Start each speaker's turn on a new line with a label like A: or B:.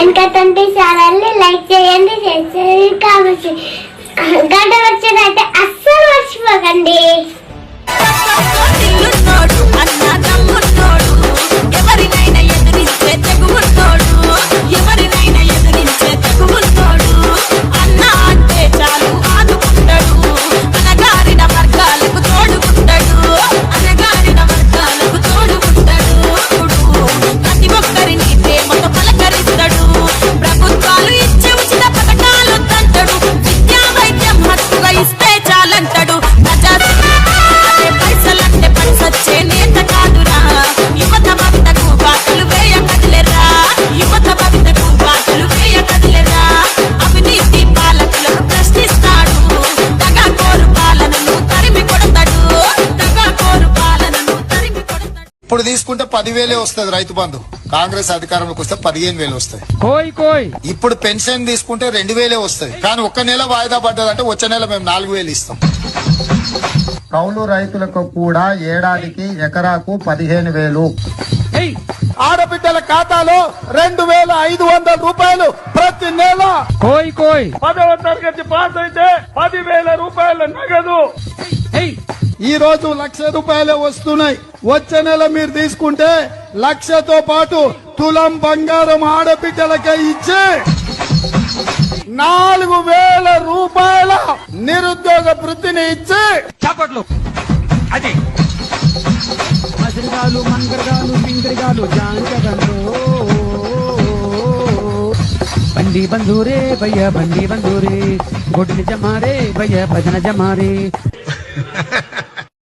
A: చేయండి ఛానల్ని లైక్ చేయండి షేర్ చేయండి కామెంట్ గంట వచ్చినట్టే అస్సలు మర్చిపోకండి.
B: ఇప్పుడు తీసుకుంటే పదివేలే వస్తుంది రైతు బంధు. కాంగ్రెస్ అధికారంలోకి వస్తే పదిహేను వేలు వస్తాయి.
C: కోయ్ కోయ్.
B: ఇప్పుడు పెన్షన్ తీసుకుంటే రెండు వేలే వస్తాయి. కానీ ఒక్క నెల వాయిదా పడ్డదంటే వచ్చే నెల మేము నాలుగు వేలు ఇస్తాం. కౌలు రైతులకు కూడా ఏడాదికి ఎకరాకు పదిహేను వేలు.
D: ఆడబిడ్డల ఖాతాలో రెండు వేల ఐదు వందల రూపాయలు ప్రతి నెల.
C: కోయ్ కోయ్.
D: పదవ తరగతి పాస్ అయితే పదివేల రూపాయల నగదు.
C: ఏయ్.
D: ఈ రోజు లక్ష రూపాయలే వస్తున్నాయి. వచ్చే నెల మీరు తీసుకుంటే లక్షతో పాటు తులం బంగారం ఆడబిడ్డలకే ఇచ్చి నాలుగు వేల రూపాయల నిరుద్యోగ వృత్తిని ఇచ్చి
C: చప్పట్లు. అది. మసరిగాలు మంగరగాలు పింగరిగాలు జాంగగంలో బండి బంధూరే భయ్య బండి బంధూరే. గుడ్ని జమారే భయ్య భజన జమారే.